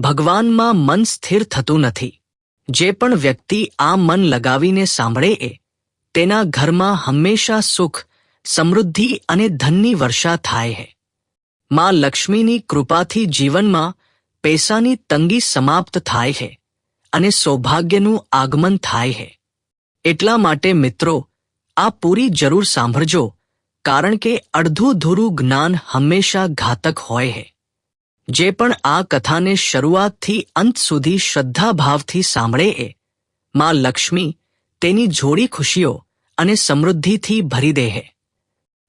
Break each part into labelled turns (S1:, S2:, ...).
S1: ભગવાનમાં મન સ્થિર થતું નથી. જે પણ વ્યક્તિ આ મન લગાવીને સાંભળે એ, તેના ઘરમાં હંમેશા સુખ, સમૃદ્ધિ અને ધનની વર્ષા થાય છે માં લક્ષ્મીની કૃપાથી જીવનમાં પૈસાની તંગી સમાપ્ત થાય છે અને સૌભાગ્યનું આગમન થાય છે એટલા માટે મિત્રો, આ પૂરી જરૂર સાંભળજો, કારણ કે અડધું ધૂરું જ્ઞાન હંમેશા ઘાતક હોય છે જે પણ આ કથાને શરૂઆતથી અંત સુધી શ્રદ્ધાભાવથી સાંભળે એ. માં લક્ષ્મી તેની જોડી ખુશીઓ અને સમૃદ્ધિથી ભરી દે છે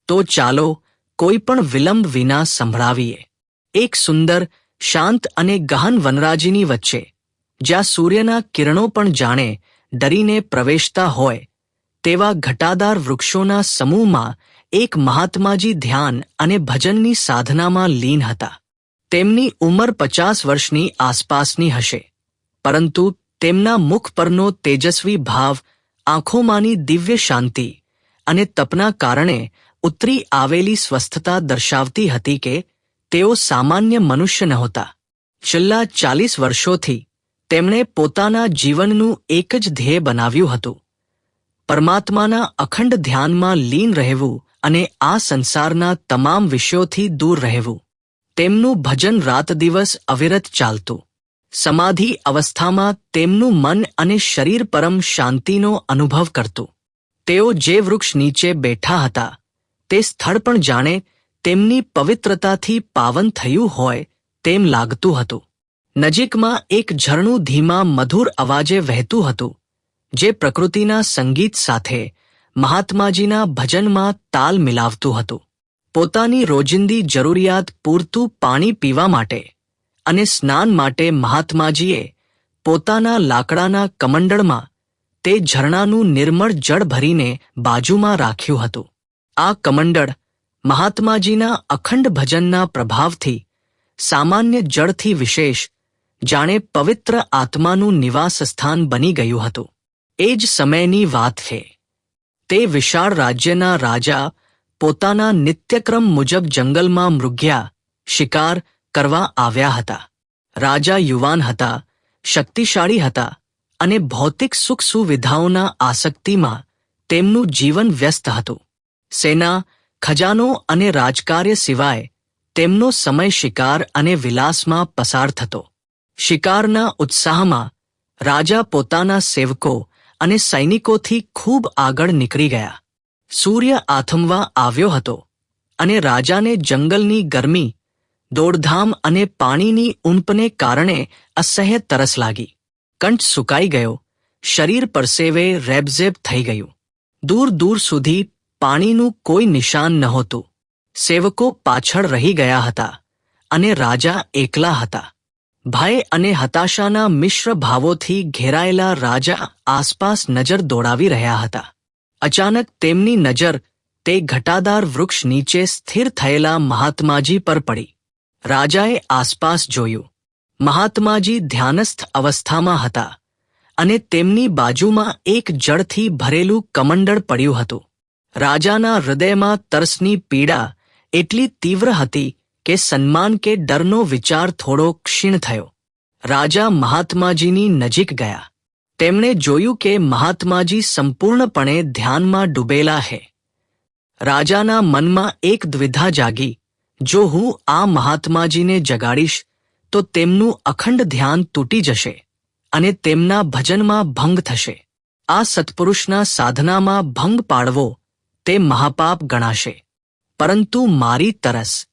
S1: તો ચાલો કોઈ પણ વિલંબ વિના સંભળાવીએ. એક સુંદર, શાંત અને ગહન વનરાજીની વચ્ચે, જ્યાં સૂર્યના કિરણો પણ જાણે ડરીને પ્રવેશતા હોય, તેવા ઘટાદાર વૃક્ષોના સમૂહમાં એક મહાત્માજી ધ્યાન અને ભજનની સાધનામાં લીન હતા. તેમની ઉંમર પચાસ વર્ષની આસપાસની હશે. પરંતુ તેમના મુખ પરનો તેજસ્વી ભાવ, આંખોમાંની દિવ્ય શાંતિ અને તપના કારણે ઉતરી આવેલી સ્વસ્થતા દર્શાવતી હતી કે તેઓ સામાન્ય મનુષ્ય નહોતા. છેલ્લા ચાલીસ વર્ષોથી તેમણે પોતાના જીવનનું એક જ ધ્યેય બનાવ્યું હતું. પરમાત્માના અખંડ ધ્યાનમાં લીન રહેવું અને આ સંસારના તમામ વિષયોથી દૂર રહેવું. તેમનું ભજન રાત દિવસ અવિરત ચાલતું. સમાધિ અવસ્થામાં તેમનું મન અને શરીર પરમ શાંતિનો અનુભવ કરતું. તેઓ જે વૃક્ષ નીચે બેઠા હતા, તે સ્થળ પણ જાણે તેમની પવિત્રતાથી પાવન થયું હોય તેમ લાગતું હતું. નજીકમાં એક ઝરણું ધીમા મધુર અવાજે વહેતું હતું, જે પ્રકૃતિના સંગીત સાથે મહાત્માજીના ભજનમાં તાલ મિલાવતું હતું. પોતાની રોજિંદી જરૂરિયાત પૂરતું પાણી પીવા માટે અને સ્નાન માટે મહાત્માજીએ પોતાના લાકડાના કમંડળમાં તે ઝરણાનું નિર્મળ જળ ભરીને બાજુમાં રાખ્યું હતું. આ કમંડળ મહાત્માજીના અખંડ ભજનના પ્રભાવથી સામાન્ય જળથી વિશેષ, જાણે પવિત્ર આત્માનું નિવાસ સ્થાન બની ગયું હતું. એ જ સમયની વાત છે. તે વિશાળ રાજ્યના રાજા પોતાના નિત્યક્રમ મુજબ જંગલમાં મૃગ્યા, શિકાર કરવા આવ્યા હતા. રાજા યુવાન હતા, શક્તિશાળી હતા અને ભૌતિક સુખ સુવિધાઓના આસક્તિમાં તેમનું જીવન વ્યસ્ત હતું. સેના, ખજાનો અને રાજકાર્ય સિવાય તેમનો સમય શિકાર અને વિલાસમાં પસાર થતો. શિકારના ઉત્સાહમાં રાજા પોતાના સેવકો અને સૈનિકોથી ખૂબ આગળ નીકળી ગયા. સૂર્ય આથમવા આવ્યો હતો અને રાજાને જંગલની ગરમી, દોડધામ અને પાણીની ઊંપને કારણે અસહ્ય તરસ લાગી. કંઠ સુકાઈ ગયો. શરીર પરસેવે રેબઝેબ થઈ ગયું. દૂર દૂર સુધી પાણીનું કોઈ નિશાન નહોતું. સેવકો પાછળ રહી ગયા હતા અને રાજા એકલા હતા. ભય અને હતાશાના મિશ્ર ભાવોથી ઘેરાયેલા રાજા આસપાસ નજર દોડાવી રહ્યા હતા. અચાનક તેમની નજર તે ઘટાદાર વૃક્ષ નીચે સ્થિર થયેલા મહાત્માજી પર પડી. રાજાએ આસપાસ જોયું. મહાત્માજી ધ્યાનસ્થ અવસ્થામાં હતા અને તેમની બાજુમાં એક જળથી ભરેલું કમંડળ પડ્યું હતું. રાજાના હૃદયમાં તરસની પીડા એટલી તીવ્ર હતી કે સન્માન કે ડરનો વિચાર થોડો ક્ષીણ થયો. રાજા મહાત્માજીની નજીક ગયા. તેમણે જોયું કે મહાત્માજી સંપૂર્ણપણે ધ્યાનમાં ડૂબેલા હે. રાજાના મનમાં એક દ્વિધા જાગી, જો હું આ મહાત્માજીને જગાડીશ, તો તેમનું અખંડ ધ્યાન તૂટી જશે અને તેમના ભજનમાં ભંગ થશે. આ સત્પુરુષના સાધનામાં ભંગ પાડવો તે મહાપાપ ગણાશે. પરંતુ મારી તરસ,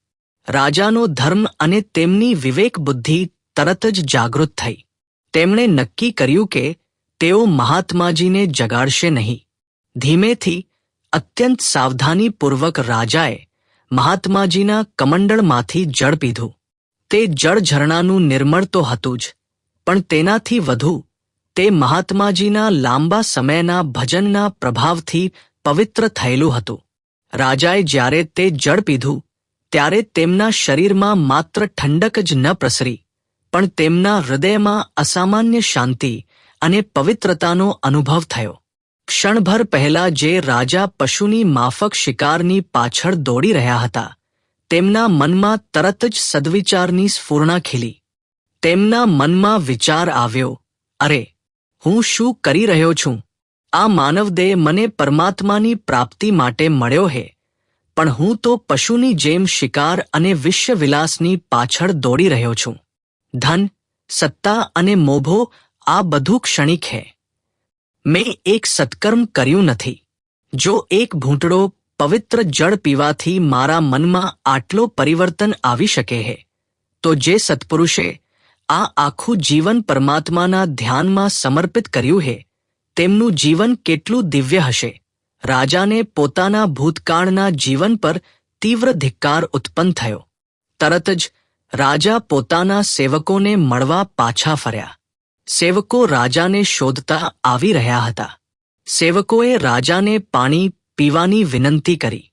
S1: રાજાનો ધર્મ અને તેમની વિવેક બુદ્ધિ તરત જ જાગૃત થઈ. તેમણે નક્કી કર્યું કે તેઓ મહાત્માજીને જગાડશે નહીં. ધીમેથી અત્યંત સાવધાનીપૂર્વક રાજાએ મહાત્માજીના કમંડળમાંથી જળ પીધું. તે જળ ઝરણાનું નિર્મળ તો હતું જ, પણ તેનાથી વધુ તે મહાત્માજીના લાંબા સમયના ભજનના પ્રભાવથી પવિત્ર થયેલું હતું. રાજાએ જ્યારે તે જળ પીધું, ત્યારે તેમના શરીરમાં માત્ર ઠંડક જ ન પ્રસરી, પણ તેમના હૃદયમાં અસામાન્ય શાંતિ અને પવિત્રતાનો અનુભવ થયો. ક્ષણભર પહેલા જે રાજા પશુની માફક શિકારની પાછળ દોડી રહ્યા હતા, તેમના મનમાં તરત જ સદવિચારની સ્ફૂર્ણા ખીલી. તેમના મનમાં વિચાર આવ્યો, અરે, હું શું કરી રહ્યો છું? આ માનવદેહ મને પરમાત્માની પ્રાપ્તિ માટે મળ્યો હે, પણ હું તો પશુની જેમ શિકાર અને વિશ્વવિલાસની પાછળ દોડી રહ્યો છું. ધન, સત્તા અને મોભો આ બધું ક્ષણિક હે. મેં એક સત્કર્મ કર્યું નથી. જો એક ભૂંટડો પવિત્ર જળ પીવાથી મારા મનમાં આટલો પરિવર્તન આવી શકે હે, તો જે સત્પુરુષે આ આખું જીવન પરમાત્માના ધ્યાનમાં સમર્પિત કર્યું હે, તેમનું જીવન કેટલું દિવ્ય હશે. રાજાને પોતાના ભૂતકાળના જીવન પર તીવ્ર ધિક્કાર ઉત્પન્ન થયો. તરત જ રાજા પોતાના સેવકોને મળવા પાછા ફર્યા. સેવકો રાજાને શોધતા આવી રહ્યા હતા. સેવકોએ રાજાને પાણી પીવાની વિનંતી કરી.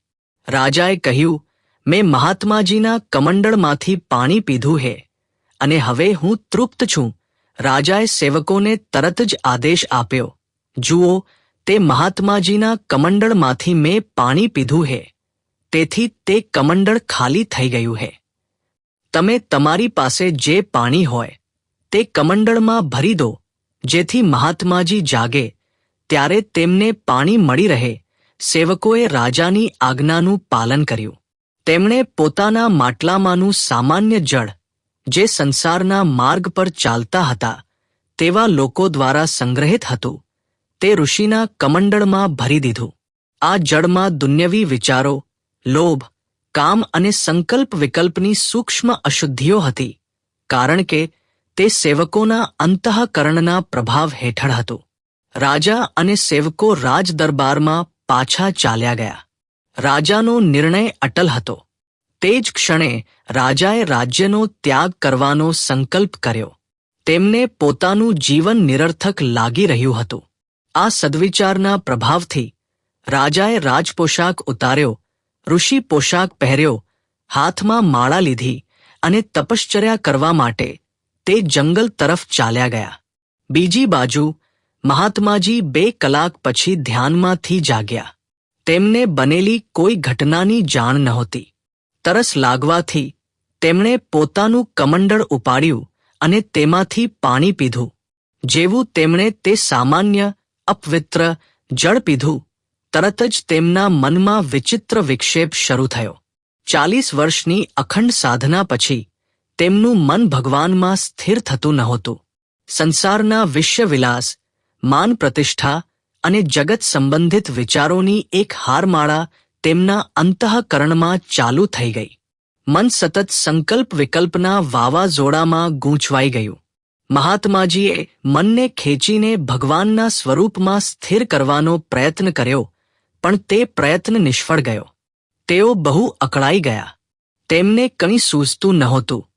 S1: રાજાએ કહ્યું, મેં મહાત્માજીના કમંડળમાંથી પાણી પીધું હે, અને હવે હું તૃપ્ત છું. રાજાએ સેવકોને તરત જ આદેશ આપ્યો, જુઓ, તે મહાત્માજીના કમંડળમાંથી મેં પાણી પીધું હે, તેથી તે કમંડળ ખાલી થઈ ગયું હે. તમે તમારી પાસે જે પાણી હોય તે કમંડળમાં ભરી દો, જેથી મહાત્માજી જાગે, ત્યારે તેમને પાણી મળી રહે. સેવકોએ રાજાની આજ્ઞાનું પાલન કર્યું. તેમણે પોતાના માટલામાંનું સામાન્ય જળ, જે સંસારના માર્ગ પર ચાલતા હતા, તેવા લોકો દ્વારા સંગ્રહિત હતું. તે ઋષિના કમંડળમાં ભરી દીધું. આ જળમાં દુન્યવી વિચારો, લોભ, કામ અને સંકલ્પ વિકલ્પની સૂક્ષ્મ અશુદ્ધિઓ હતી. કારણ કે તે સેવકોના અંતઃકરણના પ્રભાવ હેઠળ હતું. રાજા અને સેવકો રાજદરબારમાં પાછા ચાલ્યા ગયા. રાજાનો નિર્ણય અટલ હતો. તે જ ક્ષણે રાજાએ રાજ્યનો ત્યાગ કરવાનો સંકલ્પ કર્યો. તેમને પોતાનું જીવન નિરર્થક લાગી રહ્યું હતું. આ સદવિચારના પ્રભાવથી રાજાએ રાજપોશાક ઉતાર્યો, ઋષિ પોશાક પહેર્યો, હાથમાં માળા લીધી અને તપશ્ચર્યા કરવા માટે તે જંગલ તરફ ચાલ્યા ગયા. બીજી બાજુ મહાત્માજી બે કલાક પછી ધ્યાનમાંથી જાગ્યા. તેમને બનેલી કોઈ ઘટનાની જાણ નહોતી. તરસ લાગવાથી તેમણે પોતાનું કમંડળ ઉપાડ્યું અને તેમાંથી પાણી પીધું. જેવું તેમણે તે સામાન્ય, અપવિત્ર જળ પીધું, તરત જ તેમના મનમાં વિચિત્ર વિક્ષેપ શરૂ થયો. ચાલીસ વર્ષની અખંડ સાધના પછી તેમનું મન ભગવાનમાં સ્થિર થતું નહોતું સંસારના વિશ્વવિલાસ, માન પ્રતિષ્ઠા અને જગત સંબંધિત વિચારોની એક હારમાળા તેમના અંતઃકરણમાં ચાલુ થઈ ગઈ. મન સતત સંકલ્પ વિકલ્પના વાવાઝોડામાં ગૂંચવાઈ ગયું. મહાત્માજીએ મનને ખેંચીને ભગવાનના સ્વરૂપમાં સ્થિર કરવાનો પ્રયત્ન કર્યો, પણ તે પ્રયત્ન નિષ્ફળ ગયો. તેઓ બહુ અકળાઈ ગયા. તેમને કંઈ સૂઝતું નહોતું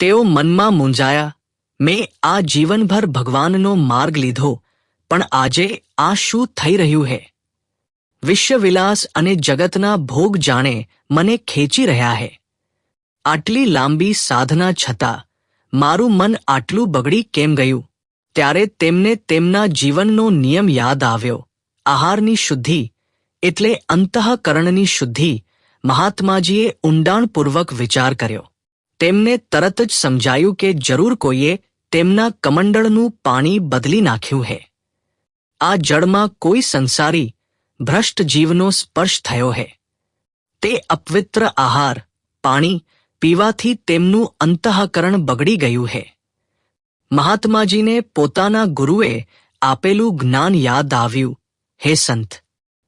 S1: તેઓ મનમાં મૂંઝાયા, મેં આ જીવનભર ભગવાનનો માર્ગ લીધો, પણ આજે આ શું થઈ રહ્યું હે? વિશ્વવિલાસ અને જગતના ભોગ જાણે મને ખેંચી રહ્યા હે. આટલી લાંબી સાધના છતાં, મારું મન આટલું બગડી કેમ ગયું? ત્યારે તેમને તેમના જીવનનો નિયમ યાદ આવ્યો. આહારની શુદ્ધિ એટલે અંતઃકરણની શુદ્ધિ મહાત્માજીએ ઊંડાણપૂર્વક વિચાર કર્યો. તેમને તરત જ સમજાયું કે જરૂર કોઈએ તેમના કમંડળનું પાણી બદલી નાખ્યું હે. આ જળમાં કોઈ સંસારી, ભ્રષ્ટ જીવનો સ્પર્શ થયો હે. તે અપવિત્ર આહાર, પાણી પીવાથી તેમનું અંતઃકરણ બગડી ગયું હે. મહાત્માજીને પોતાના ગુરુએ આપેલું જ્ઞાન યાદ આવ્યું. હે સંત,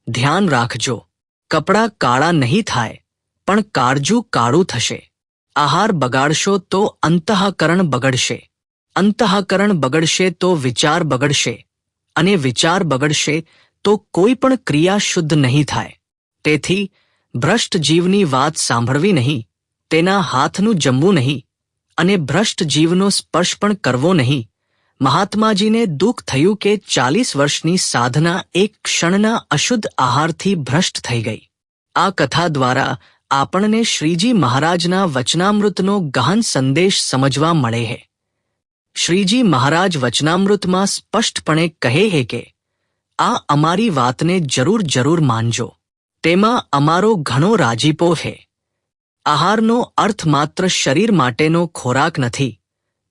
S1: ધ્યાન રાખજો. કપડાં કાળા નહીં થાય, પણ કાળજું કાળું થશે. આહાર બગાડશો તો અંતઃકરણ બગડશે. અંતઃકરણ બગડશે તો વિચાર બગડશે. અને વિચાર બગડશે તો કોઈ પણ ક્રિયા શુદ્ધ નહીં થાય. તેથી, ભ્રષ્ટ જીવની વાત સાંભળવી નહીં, તેના હાથનું જમવું નહીં, અને ભ્રષ્ટ જીવનો સ્પર્શ પણ કરવો નહીં. મહાત્માજીને દુઃખ થયું કે ચાલીસ વર્ષની સાધના એક ક્ષણના અશુદ્ધ આહારથી ભ્રષ્ટ થઈ ગઈ. આ કથા દ્વારા આપણને શ્રીજી મહારાજના વચનામૃતનો ગહન સંદેશ સમજવા મળે છે શ્રીજી મહારાજ વચનામૃતમાં સ્પષ્ટપણે કહે છે કે, આ અમારી વાતને જરૂર જરૂર માનજો. તેમાં અમારો ઘણો રાજીપો છે આહારનો અર્થ માત્ર શરીર માટેનો ખોરાક નથી,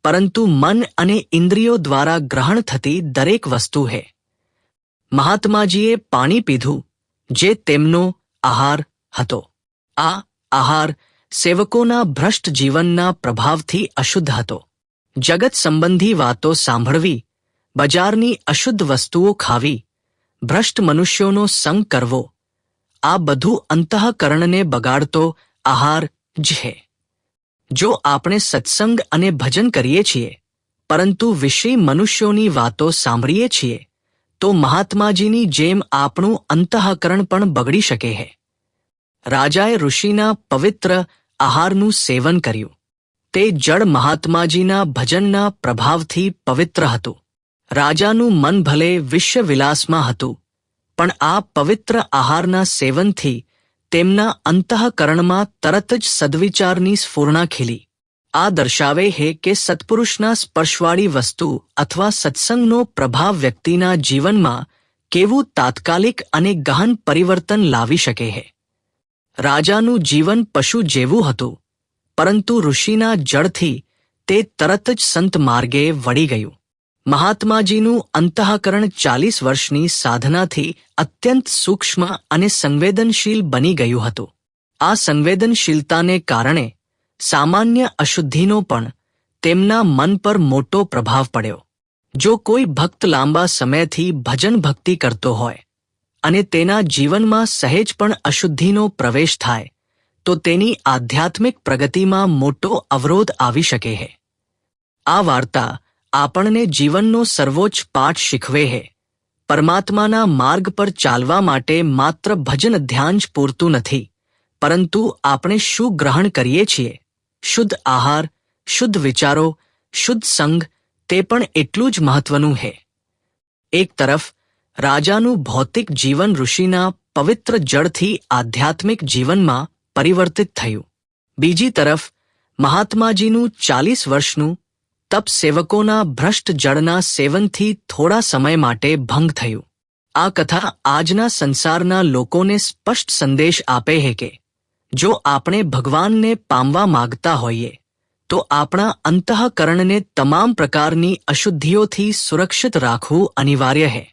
S1: પરંતુ મન અને ઇન્દ્રિયો દ્વારા ગ્રહણ થતી દરેક વસ્તુ હે. મહાત્માજીએ પાણી પીધું, જે તેમનો આહાર હતો. આ આહાર સેવકોના ભ્રષ્ટ જીવનના પ્રભાવથી અશુદ્ધ હતો. જગત સંબંધી વાતો સાંભળવી, બજારની અશુદ્ધ વસ્તુઓ ખાવી, ભ્રષ્ટ મનુષ્યોનો સંગ કરવો, આ બધું અંતઃકરણને બગાડતો આહાર છે જો આપણે સત્સંગ અને ભજન કરીએ છીએ, પરંતુ વિષય મનુષ્યોની વાતો સાંભળીએ છીએ, તો મહાત્માજીની જેમ આપણું અંતઃકરણ પણ બગડી શકે છે રાજાએ ઋષિના પવિત્ર આહારનું સેવન કર્યું. તે જળ મહાત્માજીના ભજનના પ્રભાવથી પવિત્ર હતું. રાજાનું મન ભલે વિશ્વવિલાસમાં હતું, પણ આ પવિત્ર આહારના સેવનથી તેમના અંતઃકરણમાં તરત જ સદવિચારની સ્ફૂર્ણા ખીલી. આ દર્શાવે છે કે સત્પુરુષના સ્પર્શવાળી વસ્તુ અથવા સત્સંગનો પ્રભાવ વ્યક્તિના જીવનમાં કેવું તાત્કાલિક અને ગહન પરિવર્તન લાવી શકે છે રાજાનું જીવન પશુ જેવું હતું, પરંતુ ઋષિના જળથી તે તરત જ સંત માર્ગે વળી ગયું. મહાત્માજીનું અંતઃકરણ ચાલીસ વર્ષની સાધનાથી અત્યંત સૂક્ષ્મ અને સંવેદનશીલ બની ગયું હતું. આ સંવેદનશીલતાને કારણે સામાન્ય અશુદ્ધિનો પણ તેમના મન પર મોટો પ્રભાવ પડ્યો. જો કોઈ ભક્ત લાંબા સમયથી ભજન ભક્તિ કરતો હોય અને તેના જીવનમાં સહેજ પણ અશુદ્ધિનો પ્રવેશ થાય, તો તેની આધ્યાત્મિક પ્રગતિમાં મોટો અવરોધ આવી શકે છે આ વાર્તા આપણને જીવનનો સર્વોચ્ચ પાઠ શીખવે છે પરમાત્માના માર્ગ પર ચાલવા માટે માત્ર ભજન ધ્યાન જ પૂરતું નથી, પરંતુ આપણે શું ગ્રહણ કરીએ છીએ? શુદ્ધ આહાર, શુદ્ધ વિચારો, શુદ્ધ સંગ, તે પણ એટલું જ મહત્વનું છે એક તરફ રાજાનું ભૌતિક જીવન ઋષિના પવિત્ર જળથી આધ્યાત્મિક જીવનમાં પરિવર્તિત થયું. બીજી તરફ, મહાત્માજીનું ચાલીસ વર્ષનું તપ સેવકોના ભ્રષ્ટ જળના સેવનથી થોડા સમય માટે ભંગ થયું. આ કથા આજના સંસારના લોકોને સ્પષ્ટ સંદેશ આપે છે કે, જો આપણે ભગવાનને પામવા માગતા હોઈએ, તો આપણા અંતઃકરણને તમામ પ્રકારની અશુદ્ધિઓથી સુરક્ષિત રાખવું અનિવાર્ય છે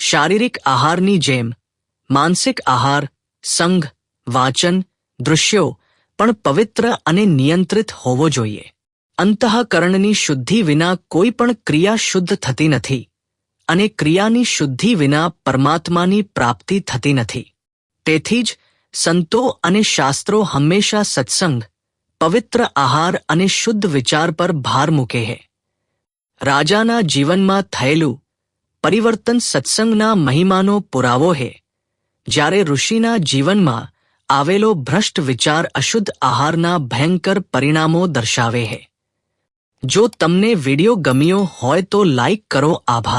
S1: શારીરિક આહારની જેમ, માનસિક આહાર, સંઘ, વાચન, દૃશ્યો પણ પવિત્ર અને નિયંત્રિત હોવો જોઈએ. અંતઃકરણની શુદ્ધિ વિના કોઈ પણ ક્રિયા શુદ્ધ થતી નથી અને ક્રિયાની શુદ્ધિ વિના પરમાત્માની પ્રાપ્તિ થતી નથી. તેથી જ સંતો અને શાસ્ત્રો હંમેશા સત્સંગ, પવિત્ર આહાર અને શુદ્ધ વિચાર પર ભાર મૂકે છે. રાજાના જીવનમાં થયેલું પરિવર્તન સત્સંગના મહિમાનો પુરાવો છે જ્યારે ઋષિના જીવનમાં આવેલો ભ્રષ્ટ વિચાર અશુદ્ધ આહારના ભયંકર પરિણામો દર્શાવે છે જો તમને વિડિયો ગમ્યો હોય તો લાઈક કરો, આભાર.